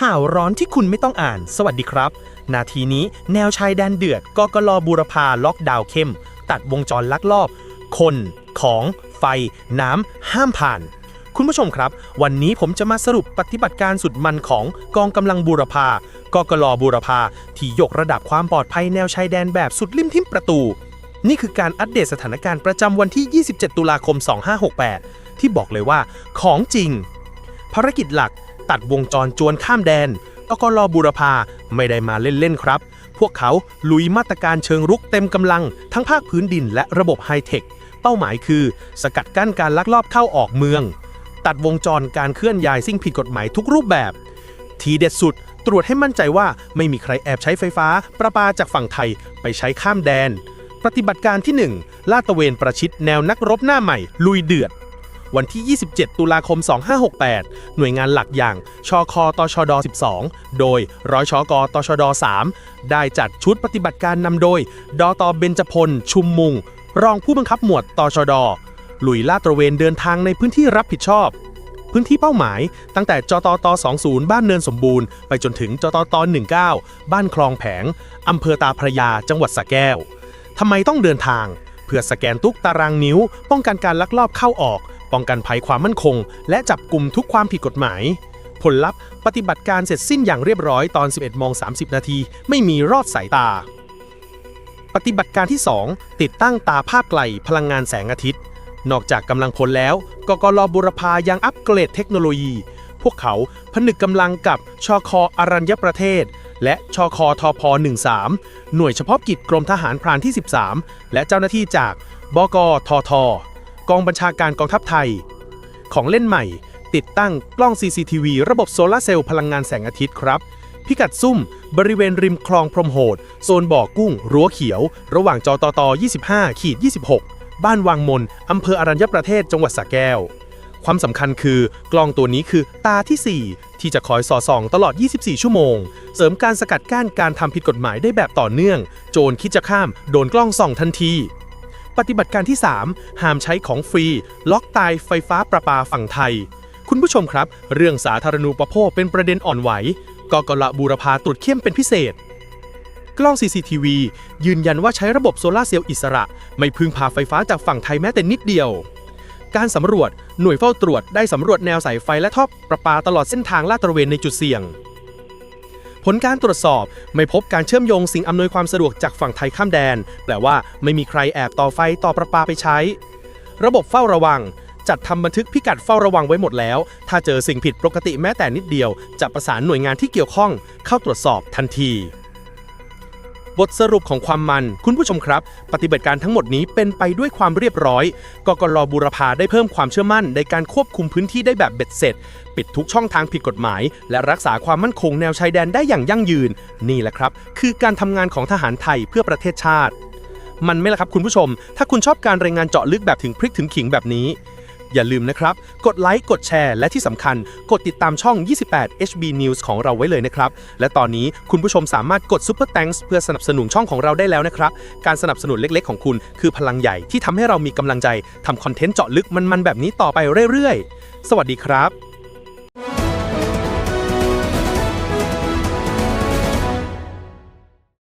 ข่าวร้อนที่คุณไม่ต้องอ่าน สวัสดีครับ นาทีนี้แนวชายแดนเดือดกกลบูรพาล็อกดาวน์เข้ม ตัดวงจรลักลอบ คน ของ ไฟ น้ำ ห้ามผ่าน คุณผู้ชมครับ วันนี้ผมจะมาสรุปปฏิบัติการสุดมันของกองกำลังบูรพากกลบูรพาที่ยกระดับความปลอดภัยแนวชายแดนแบบสุดริมทิมประตู นี่คือการอัปเดตสถานการณ์ประจำวันที่ 27 ตุลาคม 2568 ที่บอกเลยว่า ของจริง ภารกิจหลัก ตัดวงจรจวนข้ามแดนกกลบูรพาไม่ได้มาเล่น ๆ ครับ พวกเขาลุยมาตรการเชิงรุกเต็มกำลัง ทั้งภาคพื้นดินและระบบไฮเทค เป้าหมายคือ สกัดกั้นการลักลอบเข้าออกเมือง ตัดวงจรการเคลื่อนย้ายสิ่งผิดกฎหมายทุกรูปแบบ ทีเด็ดสุดตรวจให้มั่นใจว่าไม่มีใครแอบใช้ไฟฟ้า ประปาจากฝั่งไทยไปใช้ข้ามแดน ปฏิบัติการที่ 1 ลาดตะเวนประชิดแนวนักรบหน้าใหม่ ลุยเดือด วันที่ 27 ตุลาคม 2568 หน่วยงานหลักอย่าง ชคตชด 12 โดยร้อยชกตชด 3 ได้จัดชุดปฏิบัติการนำโดย ดตเบญจพล ชุมมุง รองผู้บังคับหมวดตชด ลุยลาดตระเวนเดินทางในพื้นที่รับผิดชอบ พื้นที่เป้าหมาย ตั้งแต่จตต20 บ้านเนินสมบูรณ์ ไปจนถึงจตต19 บ้านคลองแผงอำเภอตาพระยา จังหวัดสระแก้วทำไมต้องเดินทาง เพื่อสแกนทุกตารางนิ้ว ป้องกันการลักลอบเข้าออก ป้องกันภัยความมั่นคง และจับกลุ่มทุกความผิดกฎหมาย ผลลัพธ์ปฏิบัติการเสร็จสิ้นอย่างเรียบร้อยตอน 11โมง30 นาที ไม่มีรอดสายตา ปฏิบัติการที่ 2 ติดตั้งตาภาพไกลพลังงานแสงอาทิตย์ นอกจากกำลังพลแล้วกกลบุรพายังอัปเกรดเทคโนโลยี พวกเขาผนึกกำลังกับชคอรัญญประเทศ และชคอทพ13 หน่วยเฉพาะกิจกรมทหารพรานที่ 13 และเจ้าหน้าที่จากบกทท กองบัญชาการกองทัพไทย ของเล่นใหม่ ติดตั้งกล้อง CCTV ระบบโซลาเซลล์พลังงานแสงอาทิตย์ครับ พิกัดซุ่ม บริเวณริมคลองพรมโหด โซนบ่อกุ้ง รั้วเขียว ระหว่างจตต 25ขีด26 บ้านวังมนอำเภออรัญญประเทศจังหวัดสระแก้ว ความสำคัญคือกล้องตัวนี้คือตาที่ 4 ที่จะคอยสอดส่องตลอด 24 ชั่วโมง เสริมการสกัดกั้นการทำผิดกฎหมายได้แบบต่อเนื่อง โจรคิดจะข้ามโดนกล้องส่องทันที ปฏิบัติการที่ 3 ห้ามใช้ของฟรี ล็อกตายไฟฟ้าประปาฝั่งไทย คุณผู้ชมครับ เรื่องสาธารณูปโภคเป็นประเด็นอ่อนไหวกกลบูรพาตรวจเข้มเป็นพิเศษ กล้อง CCTV ยืนยันว่าใช้ระบบโซลาเซลล์อิสระ ไม่พึ่งพาไฟฟ้าจากฝั่งไทยแม้แต่นิดเดียว การสำรวจหน่วยเฝ้าตรวจได้สำรวจแนวสายไฟและท่อประปาตลอดเส้นทางลาดตระเวนในจุดเสี่ยง ลการตรวจสอบไม่พบการเชื่อมโยงสิ่งอำนวยความสะดวกจากฝั่งไทยข้ามแดน แปลว่าไม่มีใครแอบต่อไฟต่อประปาไปใช้ ระบบเฝ้าระวัง จัดทำบันทึกพิกัดเฝ้าระวังไว้หมดแล้ว ถ้าเจอสิ่งผิดปกติแม้แต่นิดเดียว จะประสานหน่วยงานที่เกี่ยวข้อง เข้าตรวจสอบทันที บทสรุปของความมัน คุณผู้ชมครับ ปฏิบัติการทั้งหมดนี้เป็นไปด้วยความเรียบร้อยกกลบูรพาได้เพิ่มความเชื่อมั่น ในการควบคุมพื้นที่ได้แบบเบ็ดเสร็จ ปิดทุกช่องทางผิดกฎหมาย และรักษาความมั่นคงแนวชายแดนได้อย่างยั่งยืน นี่แหละครับ คือการทำงานของทหารไทยเพื่อประเทศชาติ มันไหม่ละครับคุณผู้ชม ถ้าคุณชอบการรายงานเจาะลึกแบบถึงพริกถึงขิงแบบนี้ อย่าลืมนะครับ กดไลค์ กดแชร์ และที่สำคัญ กดติดตามช่อง 28 HB News ของเราไว้เลยนะครับ และตอนนี้คุณผู้ชมสามารถกด Super Thanks เพื่อสนับสนุนช่องของเราได้แล้วนะครับ การสนับสนุนเล็กๆ ของคุณ คือพลังใหญ่ที่ทำให้เรามีกำลังใจทำคอนเทนต์เจาะลึกมันๆแบบนี้ต่อไปเรื่อยๆ สวัสดีครับ